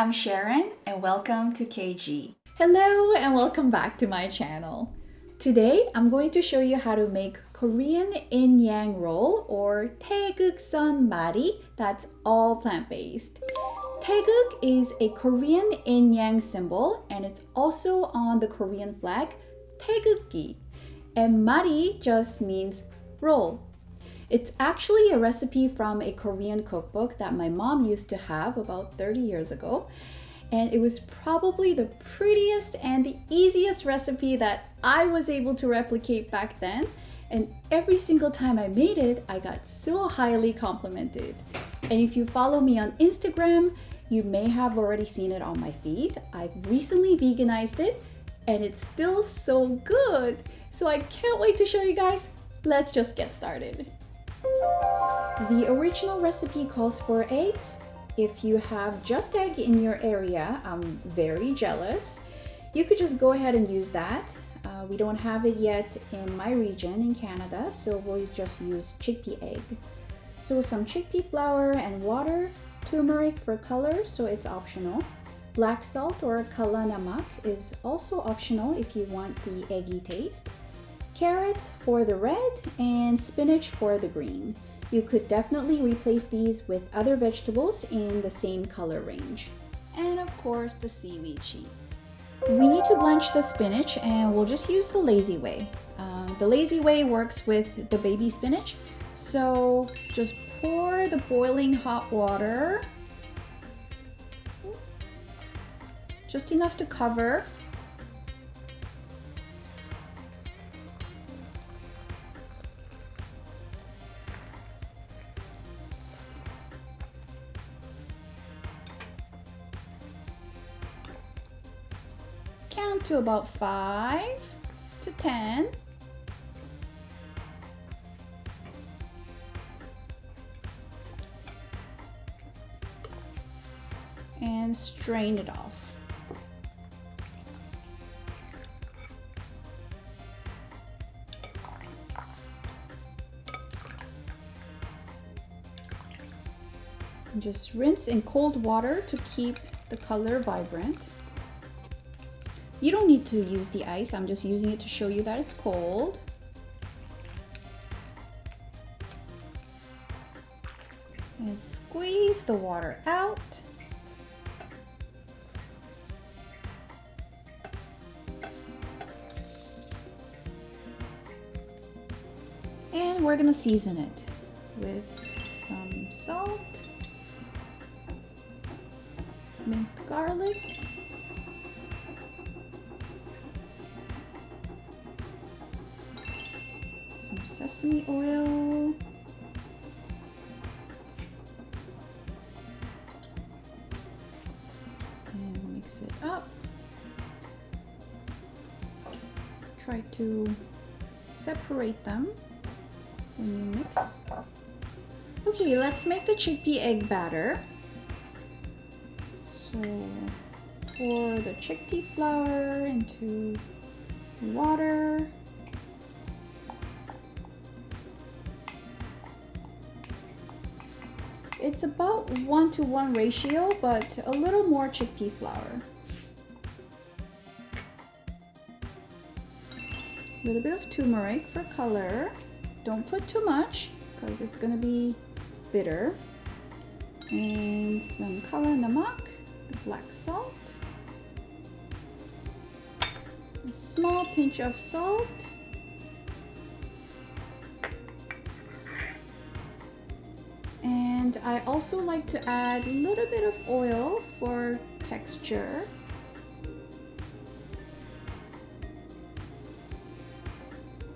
I'm Sharon and welcome to KG. Hello and welcome back to my channel. Today I'm going to show you how to make Korean yin yang roll or taegukseon mari that's all plant-based. Taeguk is a Korean yin yang symbol and it's also on the Korean flag taegukgi. And mari just means roll. It's actually a recipe from a Korean cookbook that my mom used to have about 30 years ago. And it was probably the prettiest and the easiest recipe that I was able to replicate back then. And every single time I made it, I got so highly complimented. And if you follow me on Instagram, you may have already seen it on my feed. I've recently veganized it and it's still so good. So I can't wait to show you guys. Let's just get started. The original recipe calls for eggs. If you have just egg in your area, I'm very jealous. You could just go ahead and use that. Uh, we don't have it yet in my region in Canada, so we'll just use chickpea egg. So some chickpea flour and water, turmeric for color, so it's optional. Black salt or kala namak is also optional if you want the eggy taste carrots for the red, and spinach for the green. You could definitely replace these with other vegetables in the same color range. And of course, the seaweed sheet. We need to blanch the spinach and we'll just use the lazy way. Um, the lazy way works with the baby spinach. So just pour the boiling hot water, just enough to cover to about five to 10. And strain it off. Just rinse in cold water to keep the color vibrant. You don't need to use the ice, I'm just using it to show you that it's cold. And squeeze the water out. And we're gonna season it with some salt, minced garlic, sesame oil. And mix it up. Try to separate them when you mix. Okay, let's make the chickpea egg batter. So pour the chickpea flour into water. It's about one to one ratio, but a little more chickpea flour. A little bit of turmeric for color. Don't put too much because it's gonna be bitter. And some kala namak, black salt. A small pinch of salt. And I also like to add a little bit of oil for texture.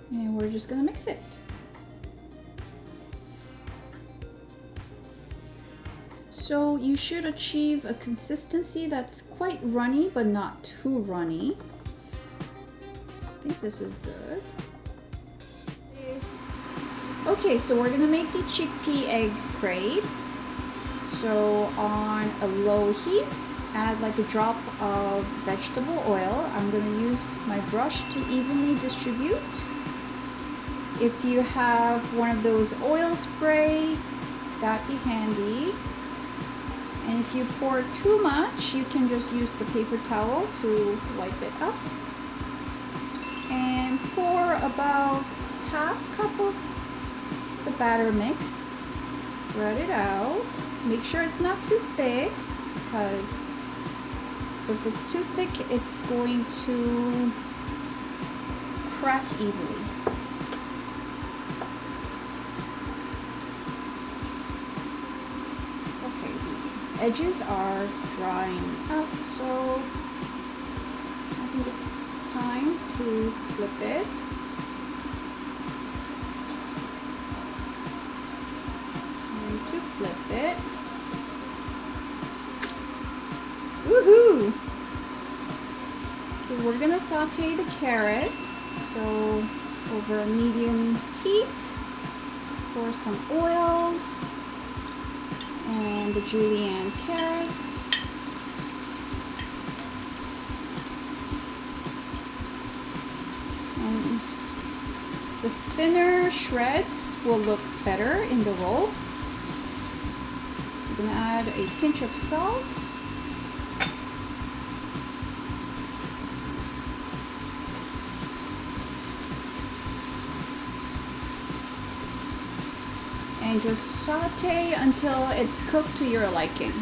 And we're just gonna mix it. So you should achieve a consistency that's quite runny but not too runny. I think this is good. Okay, so we're gonna make the chickpea egg crepe. So on a low heat, add like a drop of vegetable oil. I'm gonna use my brush to evenly distribute. If you have one of those oil spray, that'd be handy. And if you pour too much, you can just use the paper towel to wipe it up. And pour about half cup of batter mix. Spread it out. Make sure it's not too thick because if it's too thick, it's going to crack easily. Okay, the edges are drying up, so I think it's time to flip it. Gonna saute the carrots. So over a medium heat, pour some oil and the julienne carrots. And the thinner shreds will look better in the roll. We're gonna add a pinch of salt. And just saute until it's cooked to your liking.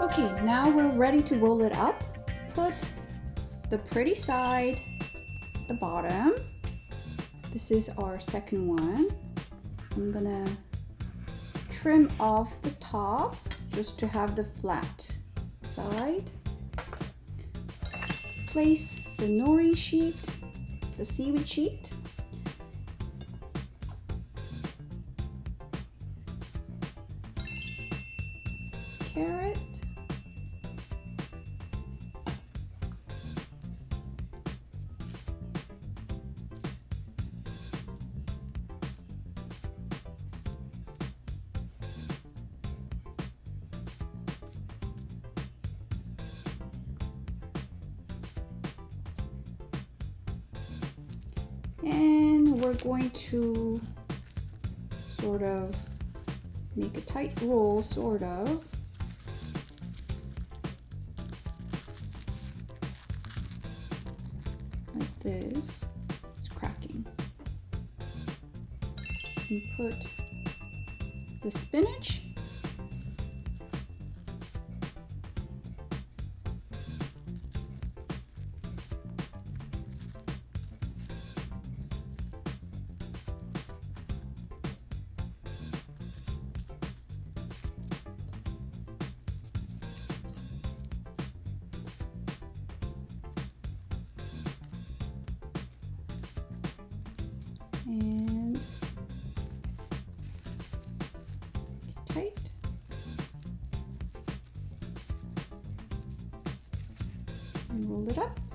Okay, now we're ready to roll it up. Put the pretty side the bottom. This is our second one. I'm gonna trim off the top just to have the flat side. Place the nori sheet, the seaweed sheet. Carrot. And we're going to sort of make a tight roll, sort of. Put the spinach. Roll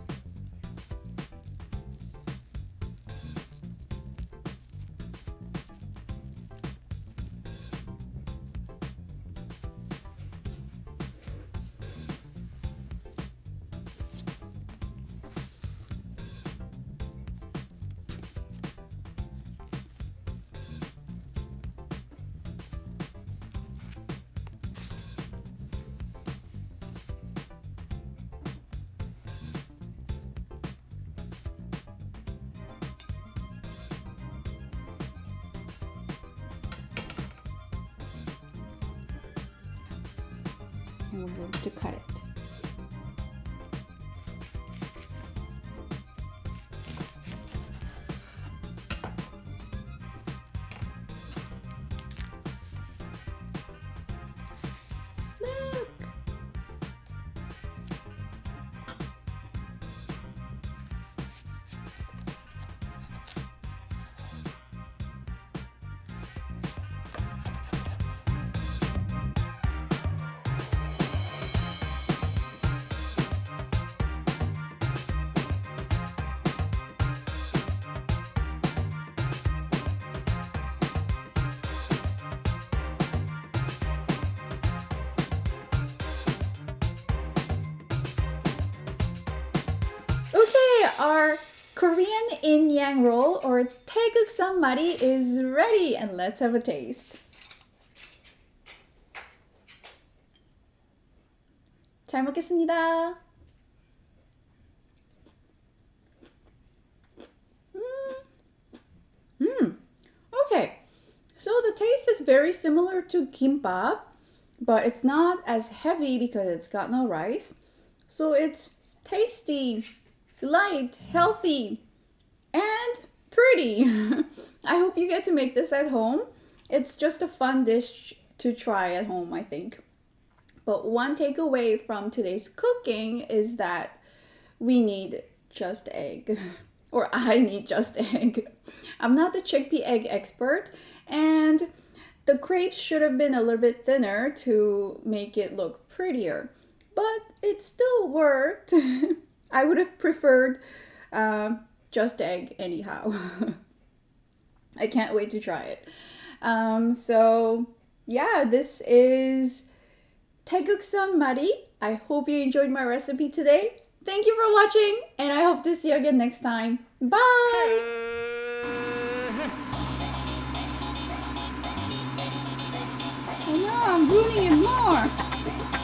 we're going to cut it. our Korean in yang roll or taeguk sammari is ready and let's have a taste. 잘 먹겠습니다. Okay, so the taste is very similar to kimbap, but it's not as heavy because it's got no rice. So it's tasty light, healthy, and pretty. I hope you get to make this at home. It's just a fun dish to try at home, I think. But one takeaway from today's cooking is that we need just egg. Or I need just egg. I'm not the chickpea egg expert, and the crepes should have been a little bit thinner to make it look prettier. But it still worked. I would have preferred uh, just egg anyhow. I can't wait to try it. Um, so yeah, this is Taeguksan Mari. I hope you enjoyed my recipe today. Thank you for watching, and I hope to see you again next time. Bye! No, I'm ruining it more!